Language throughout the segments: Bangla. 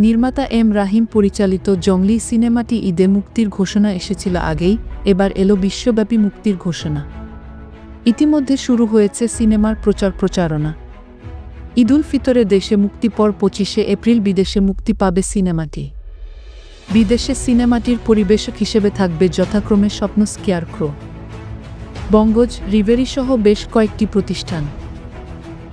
নির্মাতা এম রাহিম পরিচালিত জংলি সিনেমাটি ঈদে মুক্তির ঘোষণা এসেছিল আগেই, এবার এলো বিশ্বব্যাপী মুক্তির ঘোষণা। ইতিমধ্যে শুরু হয়েছে সিনেমার প্রচার প্রচারণা। ঈদুল ফিতরে দেশে মুক্তি পর পঁচিশে এপ্রিল বিদেশে মুক্তি পাবে সিনেমাটি। বিদেশে সিনেমাটির পরিবেশক হিসেবে থাকবে যথাক্রমে স্বপ্ন স্কেয়ারক্রো। বঙ্গজ রিভেরি সহ বেশ কয়েকটি প্রতিষ্ঠান।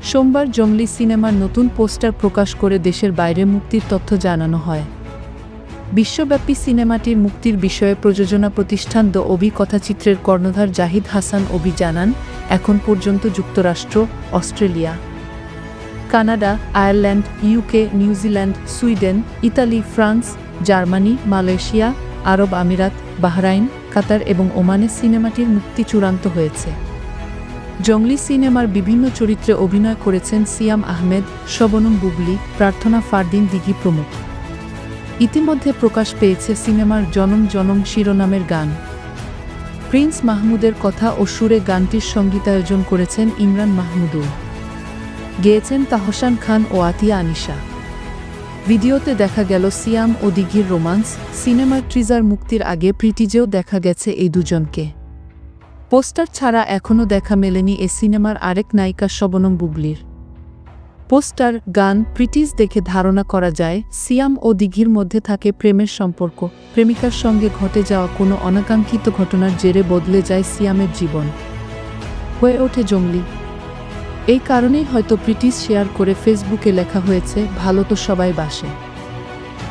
সোমবার জংলি সিনেমার নতুন পোস্টার প্রকাশ করে দেশের বাইরে মুক্তির তথ্য জানানো হয়। বিশ্বব্যাপী সিনেমাটির মুক্তির বিষয়ে প্রযোজনা প্রতিষ্ঠান দ্য অভি কথাচিত্রের কর্ণধার জাহিদ হাসান অবি জানান, এখন পর্যন্ত যুক্তরাষ্ট্র, Australia, Canada, Ireland, UK, New Zealand, Sweden, Italy, France, Germany, Malaysia, আরব আমিরাত, বাহরাইন, কাতার এবং ওমানে সিনেমাটির মুক্তি চূড়ান্ত হয়েছে। জংলি সিনেমার বিভিন্ন চরিত্রে অভিনয় করেছেন সিয়াম আহমেদ, শবনম বুবলি, প্রার্থনা ফারদিন দিঘি প্রমুখ। ইতিমধ্যে প্রকাশ পেয়েছে সিনেমার জনম জনম শিরোনামের গান। প্রিন্স মাহমুদের কথা ও সুরে গানটির সঙ্গীতায়োজন করেছেন ইমরান মাহমুদুল গেয়েছেন তাহসান খান ও আতিয়া আনিশা। ভিডিওতে দেখা গেল সিয়াম ও দিঘির রোমান্স, সিনেমার ট্রিজার মুক্তির আগে প্রিটিজেও দেখা গেছে এই দুজনকে। পোস্টার ছাড়া এখনও দেখা মেলেনি এ সিনেমার আরেক নায়িকা শবনম বুবলির। পোস্টার, গান, প্রিটিস দেখে ধারণা করা যায়, সিয়াম ও দিঘির মধ্যে থাকে প্রেমের সম্পর্ক। প্রেমিকার সঙ্গে ঘটে যাওয়া কোনো অনাকাঙ্ক্ষিত ঘটনার জেরে বদলে যায় সিয়ামের জীবন। হয়ে ওঠে জঙ্গলি। এই কারণেই হয়তো প্রিটিস শেয়ার করে ফেসবুকে লেখা হয়েছে, ভালো তো সবাই বাসে।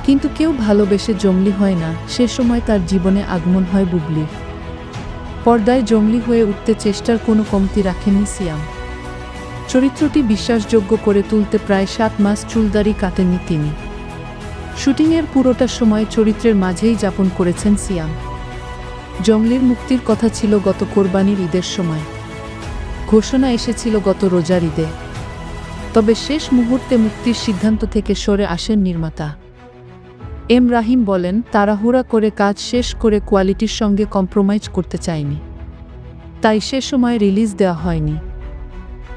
কিন্তু কেউ ভালোবেসে জঙ্গলি হয় না, সে সময় তার জীবনে আগমন হয় বুবলির। পর্দায় জঙ্গলি হয়ে উঠতে চেষ্টার কোনো কমতি রাখেননি সিয়াম। চরিত্রটি বিশ্বাসযোগ্য করে তুলতে প্রায় সাত মাস চুলদারি কাটেননি তিনি। শুটিংয়ের পুরোটা সময় চরিত্রের মাঝেই যাপন করেছেন সিয়াম। জঙ্গলির মুক্তির কথা ছিল গত কোরবানির ঈদের সময়। ঘোষণা এসেছিল গত রোজার ঈদে। তবে শেষ মুহূর্তে মুক্তির সিদ্ধান্ত থেকে সরে আসেন নির্মাতা। এম রাহিম বলেন, তাড়াহুড়া করে কাজ শেষ করে কোয়ালিটির সঙ্গে কম্প্রোমাইজ করতে চাইনি। তাই সে সময় রিলিজ দেওয়া হয়নি।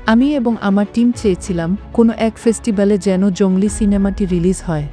আমি এবং আমার টিম চেয়েছিলাম, কোনো এক ফেস্টিভ্যালে যেন জঙ্গলি সিনেমাটি রিলিজ হয়।